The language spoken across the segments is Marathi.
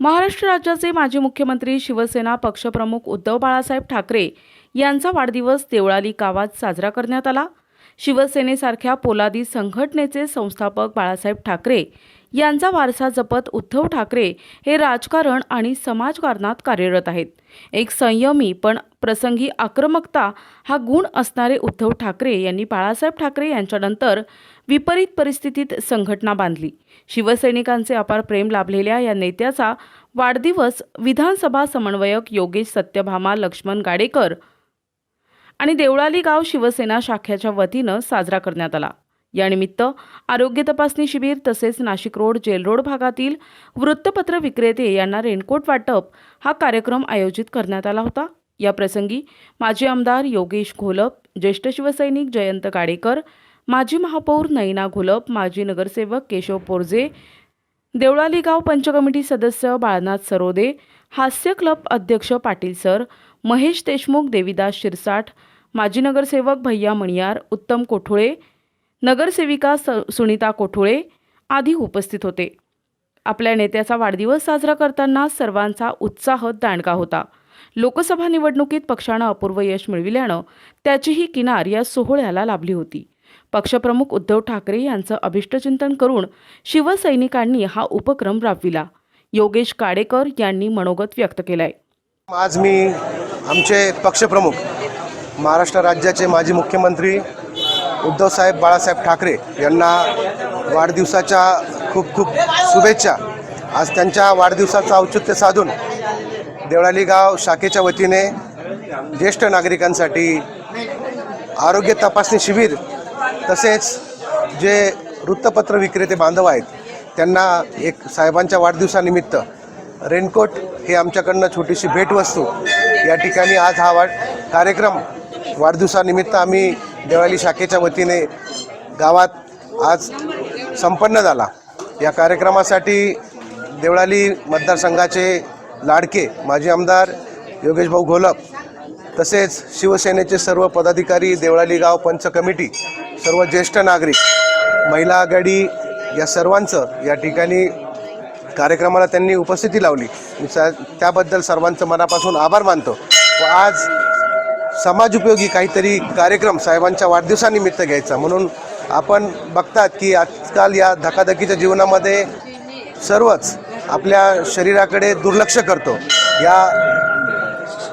महाराष्ट्र राज्याचे माजी मुख्यमंत्री शिवसेना पक्षप्रमुख उद्धव बाळासाहेब ठाकरे यांचा वाढदिवस देवळाली गावात साजरा करण्यात आला. शिवसेनेसारख्या पोलादी संघटनेचे संस्थापक बाळासाहेब ठाकरे यांचा वारसा जपत उद्धव ठाकरे हे राजकारण आणि समाजकारणात कार्यरत आहेत. एक संयमी पण प्रसंगी आक्रमकता हा गुण असणारे उद्धव ठाकरे यांनी बाळासाहेब ठाकरे यांच्यानंतर विपरीत परिस्थितीत संघटना बांधली. शिवसैनिकांचे अपार प्रेम लाभलेल्या या नेत्याचा वाढदिवस विधानसभा समन्वयक योगेश सत्यभामा लक्ष्मण गाडेकर आणि देवळाली गाव शिवसेना शाखेच्या वतीनं साजरा करण्यात आला. यानिमित्त आरोग्य तपासणी शिबिर तसेच नाशिक रोड जेल रोड भागातील वृत्तपत्र विक्रेते यांना रेनकोट वाटप हा कार्यक्रम आयोजित करण्यात आला होता. या प्रसंगी माजी आमदार योगेश घोलप ज्येष्ठ शिवसैनिक जयंत गाडेकर माजी महापौर नैना घोलप माजी नगरसेवक केशव पोरजे देवळाली गाव पंचकमिटी सदस्य बाळनाथ सरोदे हास्य क्लब अध्यक्ष पाटील सर महेश देशमुख देविदास शिरसाठ माजी नगरसेवक भैया मणियार उत्तम कोठुळे नगरसेविका स सुनीता कोठुळे आदी उपस्थित होते. आपल्या नेत्याचा वाढदिवस साजरा करताना सर्वांचा उत्साह दांडगा होता. लोकसभा निवडणुकीत पक्षानं अपूर्व यश मिळविल्यानं त्याचीही किनार या सोहळ्याला लाभली होती. पक्षप्रमुख उद्धव ठाकरे यांचं अभिष्टचिंतन करून शिवसैनिकांनी हा उपक्रम राबविला. योगेश काडेकर यांनी मनोगत व्यक्त केलंय. आज मी आमचे पक्षप्रमुख महाराष्ट्र राज्याचे माजी मुख्यमंत्री उद्धवसाहेब बाळासाहेब ठाकरे यांना वाढदिवसाच्या खूप खूप शुभेच्छा. आज त्यांच्या वाढदिवसाचं औचित्य साधून देवळाली गाव शाखेच्या वतीने ज्येष्ठ नागरिकांसाठी आरोग्य तपासणी शिबिर तसेच जे वृत्तपत्र विक्रेते बांधव आहेत त्यांना एक साहेबांच्या वाढदिवसानिमित्त रेनकोट हे आमच्याकडनं छोटीशी भेटवस्तू या ठिकाणी आज हा वाढ कार्यक्रम वाढदिवसानिमित्त आम्ही देवाली शाखेच्या वतीने गावात आज संपन्न झाला. या कार्यक्रमासाठी देवळाली मतदारसंघाचे लाडके माजी आमदार योगेश भाऊ घोलप तसेच शिवसेनेचे सर्व पदाधिकारी देवळाली गाव पंच कमिटी सर्व ज्येष्ठ नागरिक महिला आघाडी या सर्वांचं या ठिकाणी कार्यक्रमाला त्यांनी उपस्थिती लावली. मी त्याबद्दल सर्वांचं मनापासून आभार मानतो व आज समाजोपयोगी काहीतरी कार्यक्रम साहेबांच्या वाढदिवसानिमित्त घ्यायचा. म्हणून आपण बघतात की आजकाल या धकाधकीच्या जीवनामध्ये सर्वच आपल्या शरीराकडे दुर्लक्ष करतो. या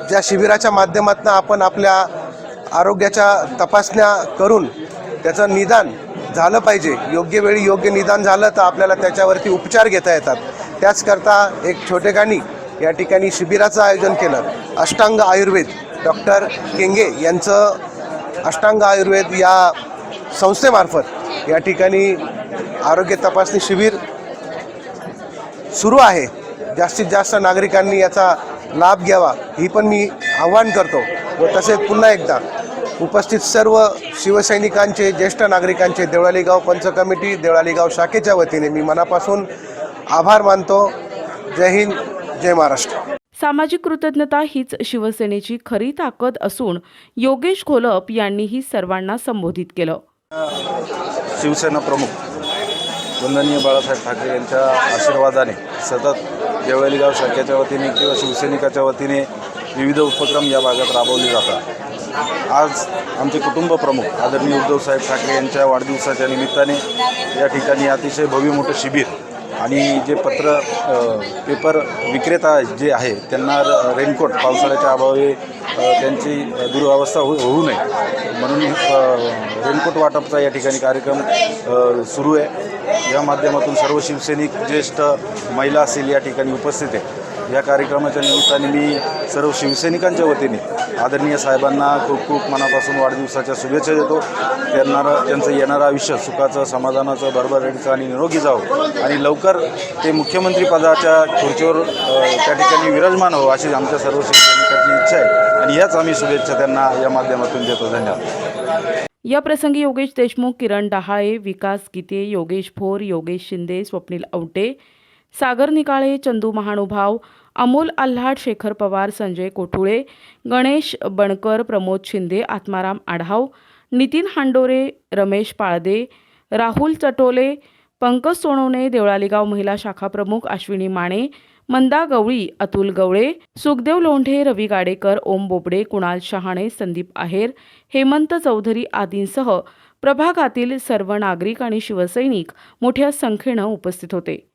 ज्या शिबिराच्या माध्यमातून आपण आपल्या आरोग्याच्या तपासण्या करून त्याचं निदान झालं पाहिजे. योग्य वेळी योग्य निदान झालं तर आपल्याला त्याच्यावरती उपचार घेता येतात. त्याचकरता एक छोटेखानी या ठिकाणी शिबिराचं आयोजन केलं. अष्टांग आयुर्वेद. डॉक्टर केंगे यांचं अष्टांग आयुर्वेद या संस्थेमार्फत या ठिकाणी आरोग्य तपासणी शिबिर सुरू आहे. जास्तीत जास्त नागरिकांनी याचा लाभ घ्यावा ही पण मी आव्हान करतो व तसेच पुन्हा एकदा उपस्थित सर्व शिवसैनिकांचे ज्येष्ठ नागरिकांचे देवळालीगाव पंचकमिटी पंच कमिटी शाखेच्या वतीने मी मनापासून आभार मानतो. जय हिंद जय महाराष्ट्र. सामाजिक कृतज्ञता हीच शिवसेनेची खरी ताकद असून योगेश घोलप यांनीही सर्वांना संबोधित केलं. शिवसेना प्रमुख वंदनीय बाळासाहेब ठाकरे यांच्या आशीर्वादाने सतत देवळाली शाखेच्या वतीने किंवा शिवसैनिकाच्या वतीने विविध उपक्रम या भागात राबवले जातात. आज आमचे कुटुंब प्रमुख आदरणीय उद्धवसाहेब ठाकरे यांच्या वाढदिवसाच्या निमित्ताने या ठिकाणी अतिशय भव्य मोठं शिबिर आणि जे पत्र पेपर विक्रेता जे आहे त्यांना र- रेनकोट पावसाळ्याच्या अभावी त्यांची दुरावस्था हो होऊ नये. म्हणून रेनकोट वाटपचा या ठिकाणी कार्यक्रम सुरू आहे. या माध्यमातून सर्व शिवसैनिक ज्येष्ठ महिला असेल या ठिकाणी उपस्थित आहे. या कार्यक्रमाच्या निमित्ताने मी सर्व शिवसैनिकांच्या वतीने आदरणीय साहेबांना खूप खूप मनापासून वाढदिवसाच्या शुभेच्छा देतो. त्यांना त्यांचं येणारं आयुष्य सुखाचं समाधानाचं भरभराटीचं आणि निरोगी जावं. आणि लवकर ते मुख्यमंत्री पदाच्या खुर्चीवर त्या ठिकाणी विराजमान हो अशी आमच्या सर्व शिवसैनिकांची इच्छा आहे. आणि याच आम्ही शुभेच्छा त्यांना या माध्यमातून देतो. धन्यवाद. या प्रसंगी योगेश देशमुख किरण डहाळे विकास गीते योगेश भोर योगेश शिंदे स्वप्नील औटे सागर निकाळे चंदू महानुभाव अमोल आल्हाड शेखर पवार संजय कोठुळे गणेश बणकर प्रमोद शिंदे आत्माराम आढाव नितीन हांडोरे रमेश पाळदे राहुल चटोले पंकज सोनवणे देवळालीगाव महिला शाखा प्रमुख अश्विनी माने मंदा गवळी अतुल गवळे सुखदेव लोंढे रवी गाडेकर ओम बोबडे कुणाल शहाणे संदीप आहेर हेमंत चौधरी आदींसह प्रभागातील सर्व नागरिक आणि शिवसैनिक मोठ्या संख्येनं उपस्थित होते.